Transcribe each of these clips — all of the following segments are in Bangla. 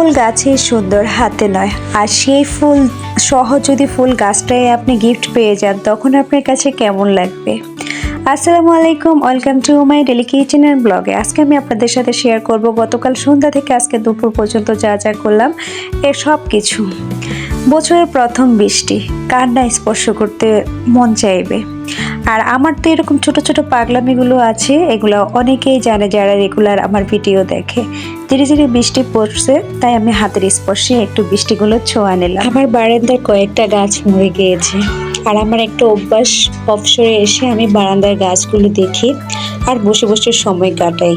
ফুল গাছই সুন্দর, হাতে নয়। আর সেই ফুল সহ যদি ফুল গাছটাই আপনি গিফট পেয়ে যান, তখন আপনার কাছে কেমন লাগবে? আসসালামু আলাইকুম ওয়েলকাম টু মাই ডেলি কিচেনের ব্লগে আজকে আমি আপনাদের সাথে শেয়ার করব গতকাল সন্ধ্যা থেকে আজকে দুপুর পর্যন্ত যা যা করলাম, এর সব কিছু বছরের প্রথম বৃষ্টি কার না স্পর্শ করতে মন চাইবে। আর আমার তো এরকম ছোট ছোট পাগলামিগুলো আছে, এগুলো অনেকেই জানে যারা রেগুলার আমার ভিডিও দেখে। ধীরে ধীরে বৃষ্টি পড়ছে, তাই আমি হাতের স্পর্শে একটু বৃষ্টিগুলো ছোঁয়া নিলাম। আমার বারান্দার কয়েকটা গাছ মরে গিয়েছে, আর আমার একটা অভ্যাস অবসরে এসে আমি বারান্দার গাছগুলো দেখি আর বসে বসে সময় কাটাই।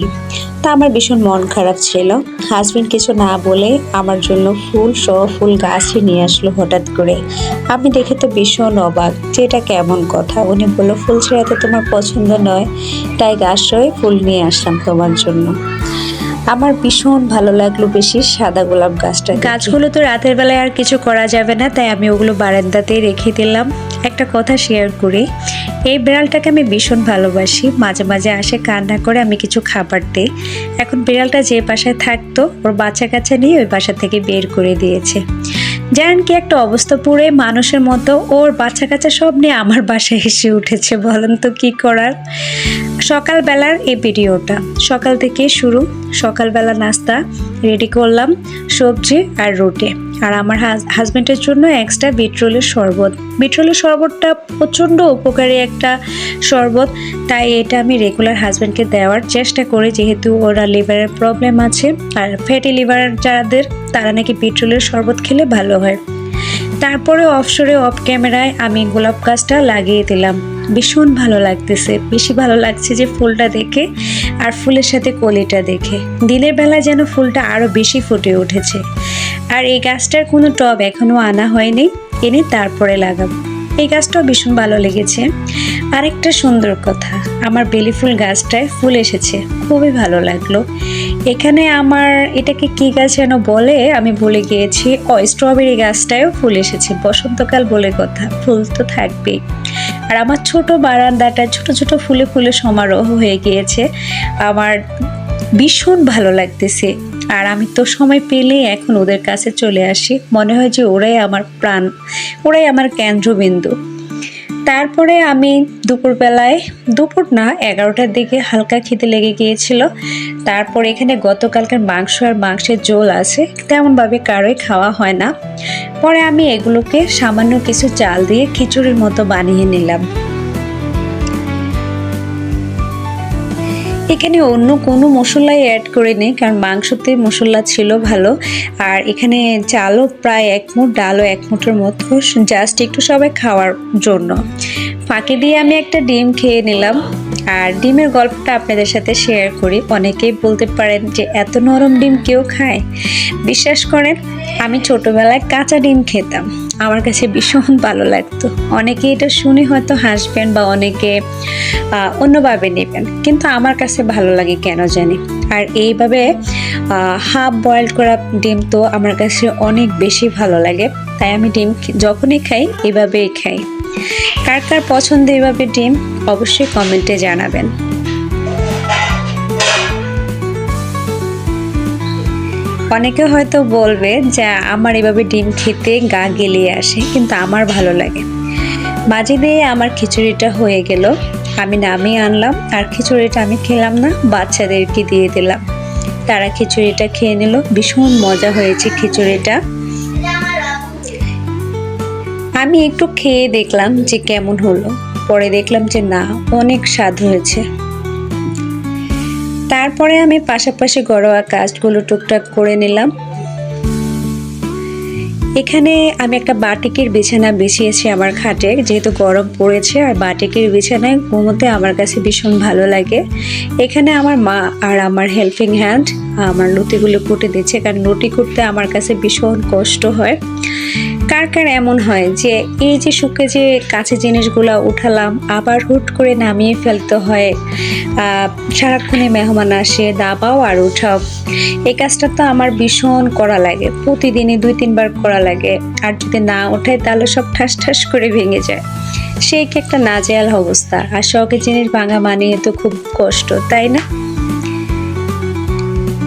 তা আমার ভীষণ মন খারাপ ছিল। হাজবেন্ড কিছু না বলে আমার জন্য ফুল সহ ফুল গাছই নিয়ে আসলো হঠাৎ করে। আমি দেখে তো ভীষণ অবাক যে এটা কেমন কথা। উনি বলল, ফুল ছাড়া তো তোমার পছন্দ নয়, তাই গাছ সহ ফুল নিয়ে আসলাম তোমার জন্য। আমার ভীষণ ভালো লাগল বেশি সাদা গোলাপ গাছটা গাছগুলো তো রাতের বেলায় আর কিছু করা যাবে না, তাই আমি ওগুলো বারান্দাতে রেখে দিলাম। একটা কথা শেয়ার করি, এই বিড়ালটাকে আমি ভীষণ ভালোবাসি। মাঝে মাঝে আসে কান্না করে আমি কিছু খাবার দিই। এখন বিড়ালটা যে বাসায় থাকতো, ওর বাচ্চা কাচ্চা নিয়ে ওই বাসা থেকে বের করে দিয়েছে। জানেন কি একটা অবস্থা পুরে মানুষের মতো ওর বাচ্চা কাচ্চা সব নিয়ে আমার বাসায় এসে উঠেছে, বলেন তো কি করার? সকালবেলার এই ভিডিওটা, সকাল থেকে শুরু, সকালবেলা নাস্তা রেডি করলাম, সবজি আর রুটি। আর আমার হাজব্যান্ডের জন্য এক্সট্রা বিটরোলের শরবত। বিটরোলের শরবতটা প্রচণ্ড উপকারী একটা শরবত, তাই এটা আমি রেগুলার হাজব্যান্ডকে দেওয়ার চেষ্টা করি, যেহেতু ওরা লিভারের প্রবলেম আছে। আর ফ্যাটি লিভার যাদের, তারা নাকি বিটরোলের শরবত খেলে ভালো হয়। তারপরে অফশোরে অফ ক্যামেরায় আমি গোলাপ গাছটা লাগিয়ে দিলাম। ভীষণ ভালো লাগতেছে। বেশি ভালো লাগছে যে ফুলটা দেখে আর ফুলের সাথে কলিটা দেখে। দিনের বেলা যেন ফুলটা আরও বেশি ফুটে উঠেছে। আর এই গাছটার কোনো টব এখনও আনা হয়নি, এনে তারপরে লাগাবো। এই গাছটাও ভীষণ ভালো লেগেছে। আরেকটা সুন্দর কথা, আমার বেলি ফুল গাছটায় ফুল এসেছে, খুবই ভালো লাগল। এখানে আমার, এটাকে কি গাছ যেন বলে, আমি বলে গিয়েছি ও স্ট্রবেরি গাছটায়ও ফুল এসেছে, বসন্তকাল বলে কথা, ফুল তো থাকবেই। আর আমার ছোট বারান্দাটা ছোট ছোট ফুলে ফুলে সমারোহ হয়ে গিয়েছে, আমার ভীষণ ভালো লাগতেছে। আর আমি তো সময় পেলে এখন ওদের কাছে চলে আসি। মনে হয় যে ওরাই আমার প্রাণ, ওরাই আমার কেন্দ্রবিন্দু। তারপরে আমি দুপুরবেলায়, দুপুর না, এগারোটার দিকে হালকা খেতে লেগে গিয়েছিল। তারপর এখানে গতকালকার মাংস আর মাংসের ঝোল আছে, তেমনভাবে কারোই খাওয়া হয় না। পরে আমি এগুলোকে সামান্য কিছু চাল দিয়ে খিচুড়ির মতো বানিয়ে নিলাম। এখানে অন্য কোনো মশলাই অ্যাড করে নেই কারণ মাংসতে মশলা ছিল ভালো। আর এখানে চালও প্রায় এক মুঠ, ডালও এক মুঠের মতো জাস্ট একটু সবাই খাওয়ার জন্য। ফাঁকে দিয়ে আমি একটা ডিম খেয়ে নিলাম। আর ডিমের গল্পটা আপনাদের সাথে শেয়ার করি। অনেকেই বলতে পারেন যে, এত নরম ডিম কেউ খায়? বিশ্বাস করেন, আমি ছোটোবেলায় কাঁচা ডিম খেতাম। আমার কাছে ভীষণ ভালো লাগতো। অনেকে এটা শুনে হয়তো হাসবেন বা অনেকে অন্যভাবে নেবেন, কিন্তু আমার কাছে ভালো লাগে কেন জানি। আর এইভাবে হাফ বয়েল করা ডিম তো আমার কাছে অনেক বেশি ভালো লাগে, তাই আমি ডিম যখনই খাই এভাবেই খাই। কার কার পছন্দ এভাবে ডিম, অবশ্যই কমেন্টে জানাবেন। অনেকে হয়তো বলবে যে, আমার এভাবে ডিম খেতে গা গেলিয়ে আসে, কিন্তু আমার ভালো লাগে। মাঝে দিয়ে আমার খিচুড়িটা হয়ে গেল। আমি নামিয়ে আনলাম, আর খিচুড়িটা আমি খেলাম না, বাচ্চাদেরকে দিয়ে দিলাম। তারা খিচুড়িটা খেয়ে নিল, ভীষণ মজা হয়েছে খিচুড়িটা। আমি একটু খেয়ে দেখলাম যে কেমন হলো। পরে দেখলাম যে না, অনেক স্বাদ হয়েছে। তারপরে আমি পাশাপাশি ঘরোয়া কাজগুলো টুকটাক করে নিলাম। এখানে আমি একটা বাটিকের বিছানা বিছিয়েছি আমার খাটে, যেহেতু গরম পড়েছে, আর বাটিকের বিছানায় ঘুমোতে আমার কাছে ভীষণ ভালো লাগে। এখানে আমার মা আর আমার হেল্পিং হ্যান্ড আমার লুটিগুলো কুটে দিচ্ছে, কারণ লুটি করতে আমার কাছে ভীষণ কষ্ট হয়। কার কার এমন হয় যে, এই যে শুকে যে কাছে জিনিসগুলো উঠালাম, আবার হুট করে নামিয়ে ফেলতে হয় সারাক্ষণে মেহমান আসে, দাবাও আর উঠাও। এই কাজটা তো আমার ভীষণ করা লাগে, প্রতিদিনই দুই তিনবার করা লাগে। আর যদি না ওঠাই তাহলে সব ঠাস ঠাস করে ভেঙে যায়। সে কি একটা নাজেয়াল অবস্থা। আর শখের জিনিস ভাঙা মানিয়ে তো খুব কষ্ট, তাই না?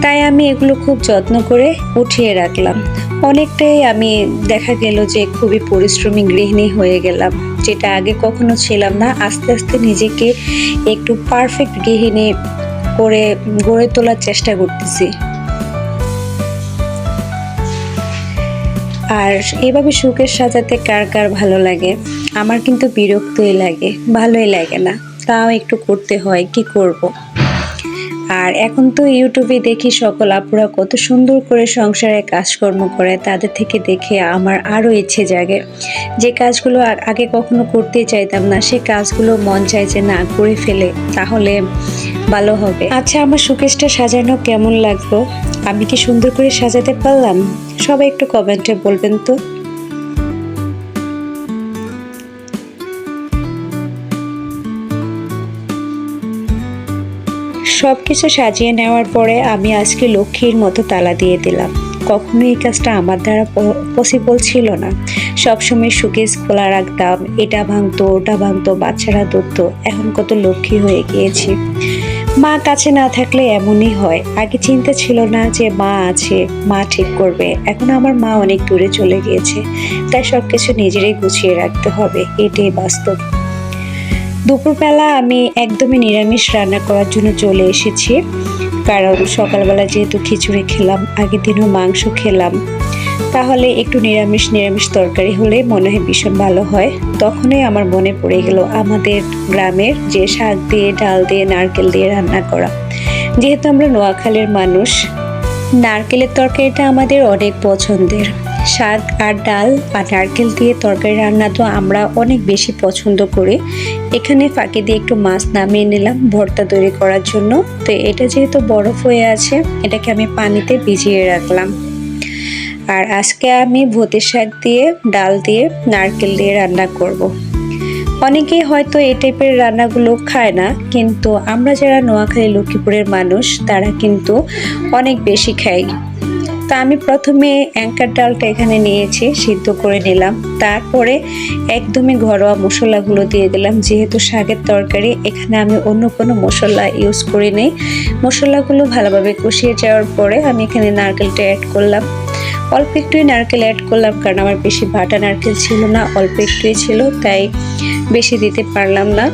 তাই আমি এগুলো খুব যত্ন করে উঠিয়ে রাখলাম। অনেকটাই আমি দেখা গেল যে খুবই পরিশ্রমী গৃহিণী হয়ে গেলাম, যেটা আগে কখনো ছিলাম না। আস্তে আস্তে নিজেকে একটু পারফেক্ট গৃহিণী করে গড়ে তোলার চেষ্টা করতেছি। আর এভাবে সুখের সাজাতে কার কার ভালো লাগে? আমার কিন্তু বিরক্তই লাগে, ভালোই লাগে না। তাও একটু করতে হয়, কি করব। আর এখন তো ইউটিউবে দেখি সকল আপুরা কত সুন্দর করে সংসারে কাজকর্ম করে, তাদের থেকে দেখে আমার আরও ইচ্ছে জাগে। যে কাজগুলো আগে কখনো করতে চাইতাম না, সে কাজগুলো মন চাই যে না করে ফেলে, তাহলে ভালো হবে। আচ্ছা আমার সুকেশটা সাজানো কেমন লাগল? আমি কি সুন্দর করে সাজাতে পারলাম? সবাই একটু কমেন্টে বলবেন তো। সব কিছু সাজিয়ে নেওয়ার পরে আমি আজকে লক্ষ্মীর মতো তালা দিয়ে দিলাম। কখনো এই কাজটা আমার দ্বারা পসিবল ছিল না। সবসময় সুকেস খোলা রাখতাম, এটা ভাঙতো, ওটা ভাঙতো, বাচ্চারা ধরতো এখন কত লক্ষ্মী হয়ে গিয়েছি। মা কাছে না থাকলে এমনই হয়। আগে চিন্তা ছিল না যে মা আছে, মা ঠিক করবে। এখন আমার মা অনেক দূরে চলে গিয়েছে। তাই সব কিছু নিজেরাই গুছিয়ে রাখতে হবে, এটাই বাস্তব। দুপুরবেলা আমি একদমই নিরামিষ রান্না করার জন্য চলে এসেছি। কারণ সকালবেলা যেহেতু খিচুড়ি খেলাম, আগের দিনও মাংস খেলাম, তাহলে একটু নিরামিষ নিরামিষ তরকারি হলে মনে হয় ভীষণ ভালো হয়। তখনই আমার মনে পড়ে গেল আমাদের গ্রামের যে শাক দিয়ে, ডাল দিয়ে, নারকেল দিয়ে রান্না করা। যেহেতু আমরা নোয়াখালীর মানুষ, নারকেলের তরকারিটা আমাদের অনেক পছন্দের। শাক আর ডাল বা নারকেল দিয়ে তরকারি রান্না তো আমরা অনেক বেশি পছন্দ করি। এখানে ফাঁকি দিয়ে একটু মাছ নামিয়ে নিলাম ভর্তা তৈরি করার জন্য। তো এটা যেহেতু বরফ হয়ে আছে, এটাকে আমি পানিতে ভিজিয়ে রাখলাম। আর আজকে আমি ভূতের শাক দিয়ে, ডাল দিয়ে, নারকেল দিয়ে রান্না করব। অনেকেই হয়তো এই টাইপের রান্নাগুলো খায় না, কিন্তু আমরা যারা নোয়াখালী লক্ষ্মীপুরের মানুষ, তারা কিন্তু অনেক বেশি খাই তা আমি প্রথমে অ্যাঙ্কার ডালটা এখানে নিয়েছি, সিদ্ধ করে নিলাম। তারপরে একদমই ঘরোয়া মশলাগুলো দিয়ে দিলাম, যেহেতু শাকের তরকারি, এখানে আমি অন্য কোনো মশলা ইউজ করি নেই। মশলাগুলো ভালোভাবে কষিয়ে যাওয়ার পরে আমি এখানে নারকেলটা অ্যাড করলাম। অল্প একটুই নারকেল অ্যাড করলাম, কারণ আমার বেশি বাটা নারকেল ছিল না, অল্প একটুই ছিল, তাই বেশি দিতে পারলাম না।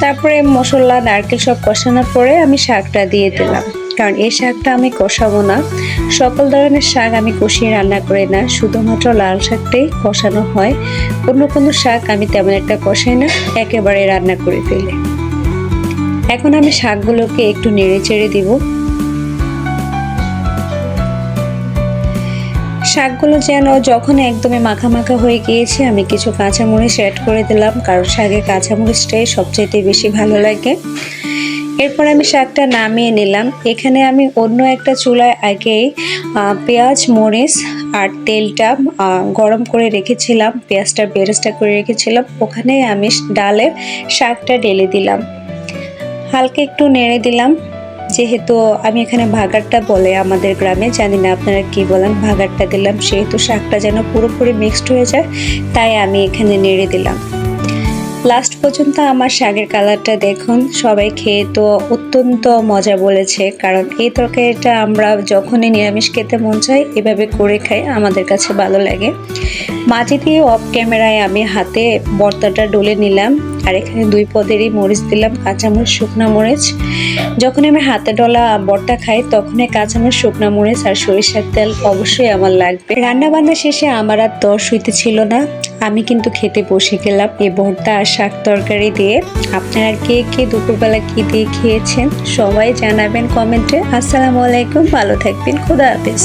তারপরে মশলা, নারকেল সব কষানোর পরে আমি শাকটা দিয়ে দিলাম। কারণ এই শাকটা আমি কষাবো না। সকল ধরনের শাক আমি কষিয়ে রান্না করি না। শুধুমাত্র লাল শাকটাই কষানো হয়। অন্য কোনো শাক আমি তেমন একটা কষাই না। একেবারে রান্না করে ফেলি। এখন আমি শাকগুলোকে একটু নেড়ে চেড়ে দিব। শাকগুলো যেন যখন একদমই মাখা মাখা হয়ে গিয়েছে, আমি কিছু কাঁচামরিচ অ্যাড করে দিলাম। কারণ শাকে কাঁচামরিচটাই সবচাইতে বেশি ভালো লাগে। এরপর আমি শাকটা নামিয়ে নিলাম। এখানে আমি অন্য একটা চুলায় আগেই পেঁয়াজ, মরিচ আর তেলটা গরম করে রেখেছিলাম। পেঁয়াজটা বেরেস্টা করে রেখেছিলাম। ওখানে আমি ডালের শাকটা ঢেলে দিলাম। হালকা একটু নেড়ে দিলাম। যেহেতু আমি এখানে ভাগারটা বলে আমাদের গ্রামে, জানি না আপনারা কি বলেন ভাগারটা দিলাম। সেহেতু শাকটা যেন পুরোপুরি মিক্সড হয়ে যায়, তাই আমি এখানে নেড়ে দিলাম। লাস্ট পর্যন্ত আমার শাকের কালারটা দেখুন, সবাই খেয়ে তো অত্যন্ত মজা বলেছে, কারণ এই তরকারিটা আমরা যখনই নিরামিষ খেতে মন চাই, এভাবে করে খাই, আমাদের কাছে ভালো লাগে। মাঝে দিয়ে অফ ক্যামেরায় আমি হাতে বর্তাটা ডলে নিলাম আর এখানে দুই পদেরই মরিচ দিলাম, কাঁচামরিচ, শুকনো মরিচ। যখন আমি হাতে ডলা বর্তা খাই, তখনই কাঁচামরিচ, শুকনো মরিচ আর সরিষার তেল অবশ্যই আমার লাগবে। রান্না বান্না শেষে আমার আর দশ হইতে ছিল না। আমি কিন্তু খেতে বসে গেলাম এই ভর্তা আর শাক তরকারি দিয়ে। আপনারা কে কে দুপুরবেলা কি দিয়ে খেয়েছেন সবাই জানাবেন কমেন্টে। আসসালামু আলাইকুম, ভালো থাকবেন, খুদা হাফেজ।